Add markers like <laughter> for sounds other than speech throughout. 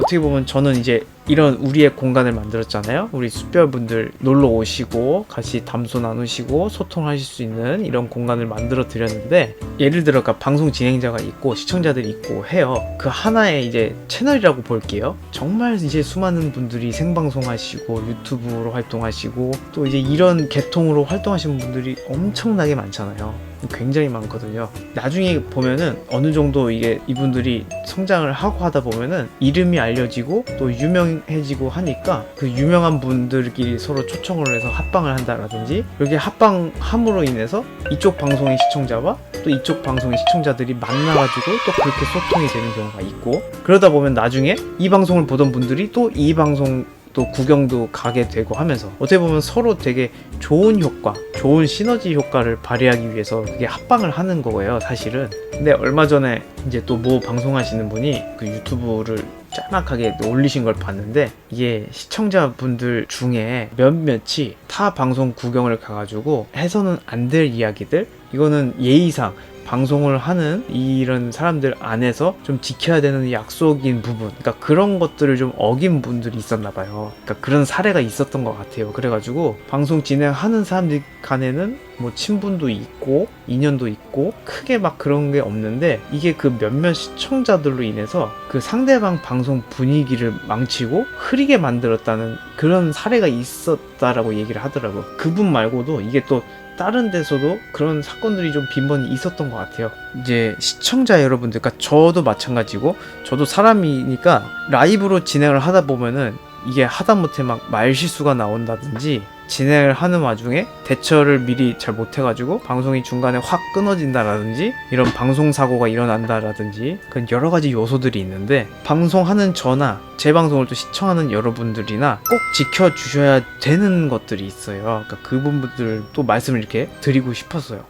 어떻게 보면 저는 이제 이런 우리의 공간을 만들었잖아요. 우리 숫별분들 놀러 오시고 같이 담소 나누시고 소통하실 수 있는 이런 공간을 만들어 드렸는데 예를 들어 그 방송 진행자가 있고 시청자들이 있고 해요. 그 하나의 이제 채널이라고 볼게요. 정말 이제 수많은 분들이 생방송 하시고 유튜브로 활동하시고 또 이제 이런 계통으로 활동하시는 분들이 엄청나게 많잖아요. 굉장히 많거든요. 나중에 보면은 어느 정도 이게 이분들이 성장을 하고 하다 보면은 이름이 알려지고 또 유명 해지고 하니까 그 유명한 분들끼리 서로 초청을 해서 합방을 한다라든지 이렇게 합방함으로 인해서 이쪽 방송의 시청자와 또 이쪽 방송의 시청자들이 만나가지고 또 그렇게 소통이 되는 경우가 있고 그러다 보면 나중에 이 방송을 보던 분들이 또 이 방송 또 구경도 가게 되고 하면서 어떻게 보면 서로 되게 좋은 효과, 좋은 시너지 효과를 발휘하기 위해서 그게 합방을 하는 거예요, 사실은. 근데 얼마 전에 이제 또 뭐 방송하시는 분이 그 유튜브를 짤막하게 올리신 걸 봤는데 이게 시청자분들 중에 몇몇이 타 방송 구경을 가가지고 해서는 안 될 이야기들 이거는 예의상 방송을 하는 이런 사람들 안에서 좀 지켜야 되는 약속인 부분, 그러니까 그런 것들을 좀 어긴 분들이 있었나 봐요. 그러니까 그런 사례가 있었던 것 같아요. 그래가지고 방송 진행하는 사람들 간에는 뭐 친분도 있고 인연도 있고 크게 막 그런 게 없는데 이게 그 몇몇 시청자들로 인해서 그 상대방 방송 분위기를 망치고 흐리게 만들었다는 그런 사례가 있었다라고 얘기를 하더라고요. 그분 말고도 이게 또 다른 데서도 그런 사건들이 좀 빈번히 있었던 것 같아요. 이제 시청자 여러분들, 그러니까 저도 마찬가지고, 저도 사람이니까 라이브로 진행을 하다 보면은 이게 하다못해 막 말실수가 나온다든지 진행을 하는 와중에 대처를 미리 잘 못해가지고 방송이 중간에 확 끊어진다라든지 이런 방송 사고가 일어난다라든지 그런 여러 가지 요소들이 있는데 방송하는 저나 제 방송을 또 시청하는 여러분들이나 꼭 지켜주셔야 되는 것들이 있어요. 그러니까 그 부분들을 또 말씀을 이렇게 드리고 싶었어요.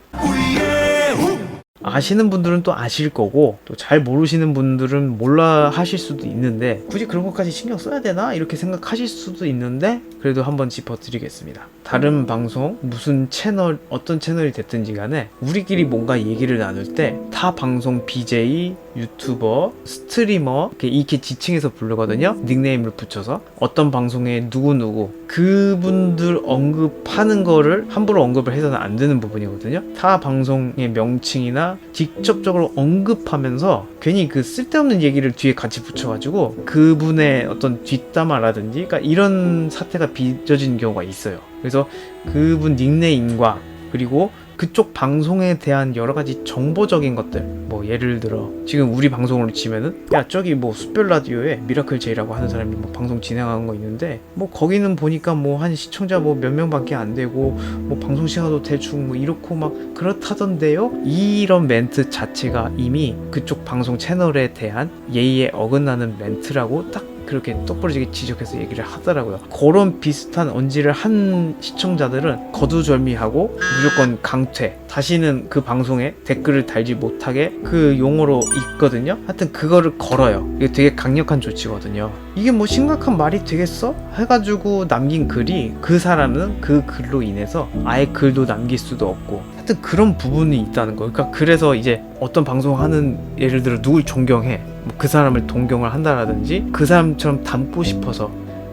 아시는 분들은 또 아실 거고 또 잘 모르시는 분들은 몰라 하실 수도 있는데 굳이 그런 것까지 신경 써야 되나? 이렇게 생각하실 수도 있는데 그래도 한번 짚어드리겠습니다. 다른 방송 무슨 채널 어떤 채널이 됐든지 간에 우리끼리 뭔가 얘기를 나눌 때 타 방송 BJ 유튜버 스트리머 이렇게, 이렇게 지칭해서 부르거든요. 닉네임을 붙여서. 어떤 방송에 누구누구 그분들 언급하는 거를 함부로 언급을 해서는 안 되는 부분이거든요. 타 방송의 명칭이나 직접적으로 언급하면서 괜히 그 쓸데없는 얘기를 뒤에 같이 붙여가지고 그분의 어떤 뒷담화라든지 그러니까 이런 사태가 빚어진 경우가 있어요. 그래서 그분 닉네임과 그리고 그쪽 방송에 대한 여러 가지 정보적인 것들 뭐 예를 들어 지금 우리 방송으로 치면은 야 저기 뭐 숯별 라디오에 미라클 제이라고 하는 사람이 뭐 방송 진행하는 거 있는데 뭐 거기는 보니까 뭐 한 시청자 뭐 몇 명밖에 안 되고 뭐 방송 시간도 대충 뭐 이렇고 막 그렇다던데요? 이런 멘트 자체가 이미 그쪽 방송 채널에 대한 예의에 어긋나는 멘트라고 딱 그렇게 똑부러지게 지적해서 얘기를 하더라고요. 그런 비슷한 언지를 한 시청자들은 거두절미하고 무조건 강퇴. 다시는 그 방송에 댓글을 달지 못하게 그 용어로 있거든요. 하여튼 그거를 걸어요. 이게 되게 강력한 조치거든요. 이게 뭐 심각한 말이 되겠어? 해가지고 남긴 글이 그 사람은 그 글로 인해서 아예 글도 남길 수도 없고 하여튼 그런 부분이 있다는 거예요. 그러니까 그래서 이제 어떤 방송하는 예를 들어 누굴 존경해 뭐 그 사람을 동경을 한다라든지 그 사람처럼 닮고 싶어서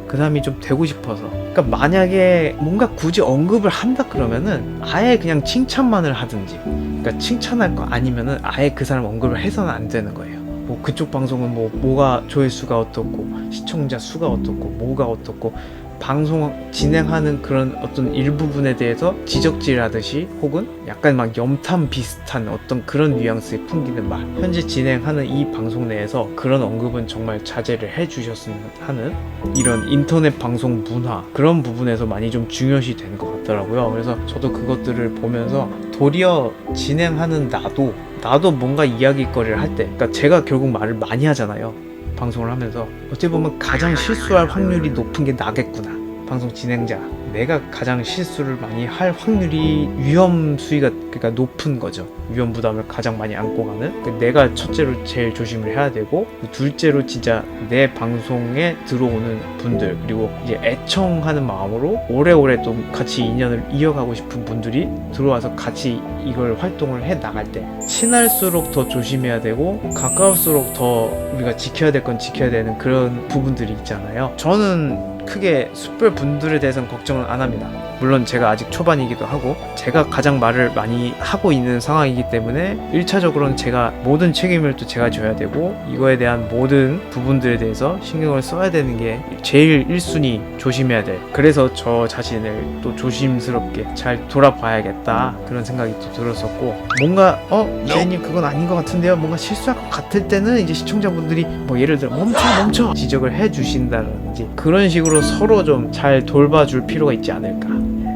그 사람이 좀 되고 싶어서. 그러니까 만약에 뭔가 굳이 언급을 한다 그러면은 아예 그냥 칭찬만을 하든지 그러니까 칭찬할 거 아니면은 아예 그 사람 언급을 해서는 안 되는 거예요. 뭐 그쪽 방송은 뭐 뭐가 조회수가 어떻고 시청자 수가 어떻고 뭐가 어떻고 방송 진행하는 그런 어떤 일부분에 대해서 지적질하듯이 혹은 약간 막 염탐 비슷한 어떤 그런 뉘앙스에 풍기는 말 현재 진행하는 이 방송 내에서 그런 언급은 정말 자제를 해주셨으면 하는 이런 인터넷 방송 문화 그런 부분에서 많이 좀 중요시 되는 것 같더라고요. 그래서 저도 그것들을 보면서 도리어 진행하는 나도 나도 뭔가 이야기거리를 할 때 그러니까 제가 결국 말을 많이 하잖아요 방송을 하면서 어떻게 보면 가장 실수할 확률이 높은 게 나겠구나. 방송 진행자 내가 가장 실수를 많이 할 확률이 위험 수위가 그러니까 높은 거죠. 위험 부담을 가장 많이 안고 가는. 그 내가 첫째로 제일 조심을 해야 되고 둘째로 진짜 내 방송에 들어오는 분들 그리고 이제 애청하는 마음으로 오래오래 또 같이 인연을 이어가고 싶은 분들이 들어와서 같이 이걸 활동을 해 나갈 때 친할수록 더 조심해야 되고 가까울수록 더 우리가 지켜야 될 건 지켜야 되는 그런 부분들이 있잖아요. 저는 크게 숯불 분들에 대해서는 걱정은 안 합니다. 물론 제가 아직 초반이기도 하고 제가 가장 말을 많이 하고 있는 상황이기 때문에 1차적으로는 제가 모든 책임을 또 제가 져야 되고 이거에 대한 모든 부분들에 대해서 신경을 써야 되는 게 제일 1순위 조심해야 돼. 그래서 저 자신을 또 조심스럽게 잘 돌아봐야겠다 그런 생각이 또 들었었고 뭔가 어 제이님 그건 아닌 것 같은데요 뭔가 실수할 것 같을 때는 이제 시청자분들이 뭐 예를 들어 멈춰 멈춰 지적을 해 주신다 든지 그런 식으로 서로 좀 잘 돌봐줄 필요가 있지 않을까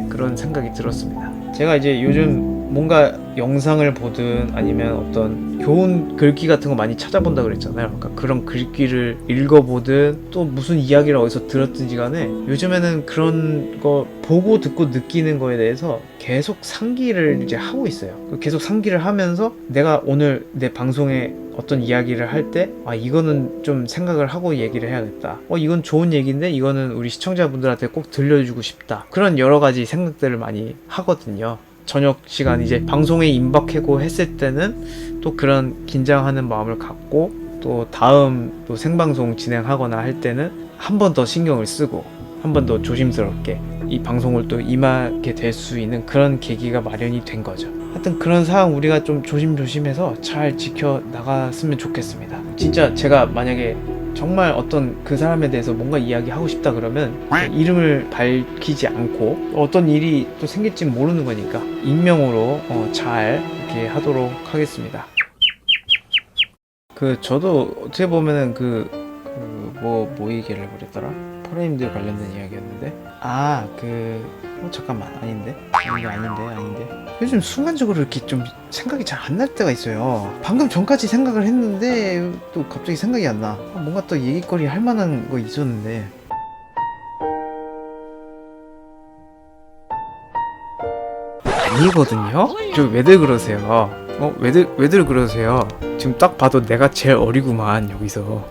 그런 생각이 들었습니다. 제가 이제 요즘 뭔가 영상을 보든 아니면 어떤 교훈 글귀 같은 거 많이 찾아본다 그랬잖아요. 그러니까 그런 글귀를 읽어보든 또 무슨 이야기를 어디서 들었든지 간에 요즘에는 그런 거 보고 듣고 느끼는 거에 대해서 계속 상기를 이제 하고 있어요. 계속 상기를 하면서 내가 오늘 내 방송에 어떤 이야기를 할 때, 아, 이거는 좀 생각을 하고 얘기를 해야겠다. 어, 이건 좋은 얘기인데, 이거는 우리 시청자분들한테 꼭 들려주고 싶다. 그런 여러 가지 생각들을 많이 하거든요. 저녁 시간 이제 방송에 임박하고 했을 때는 또 그런 긴장하는 마음을 갖고 또 다음 또 생방송 진행하거나 할 때는 한 번 더 신경을 쓰고 한 번 더 조심스럽게 이 방송을 또 임하게 될 수 있는 그런 계기가 마련이 된 거죠. 하여튼 그런 상황 우리가 좀 조심조심해서 잘 지켜 나갔으면 좋겠습니다. 진짜 제가 만약에 정말 어떤 그 사람에 대해서 뭔가 이야기하고 싶다 그러면 이름을 밝히지 않고 어떤 일이 또 생길지 모르는 거니까 익명으로 어, 잘 이렇게 하도록 하겠습니다. 그 저도 어떻게 보면은 그뭐뭐 뭐 얘기를 해버렸더라 프레임들 관련된 이야기였는데? 아그 어, 잠깐만. 아닌데? 아닌데 아닌데 아닌데? 요즘 순간적으로 이렇게 좀 생각이 잘 안 날 때가 있어요. 방금 전까지 생각을 했는데 또 갑자기 생각이 안 나. 뭔가 또 얘기거리 할 만한 거 있었는데. 아니거든요? 저 왜들 그러세요? 어 왜들 왜들 그러세요? 지금 딱 봐도 내가 제일 어리구만 여기서. 어,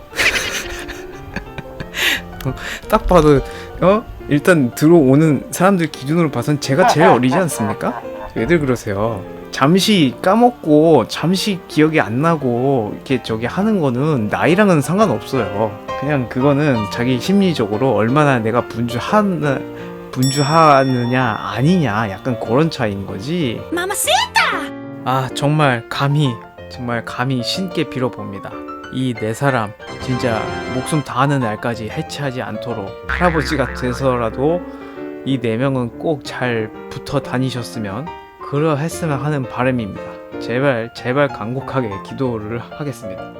<laughs> 딱 봐도 어 일단 들어오는 사람들 기준으로 봐선 제가 제일 어리지 않습니까? 왜들 그러세요? 잠시 까먹고 잠시 기억이 안 나고 이렇게 저기 하는 거는 나이랑은 상관없어요. 그냥 그거는 자기 심리적으로 얼마나 내가 분주하느 분주하느냐 아니냐 약간 그런 차이인 거지. 아 정말 감히 정말 감히 신께 빌어봅니다. 이 네 사람 진짜 목숨 다하는 날까지 해체하지 않도록 할아버지가 돼서라도 이 네 명은 꼭 잘 붙어 다니셨으면 그러했으면 하는 바람입니다. 제발 제발 간곡하게 기도를 하겠습니다.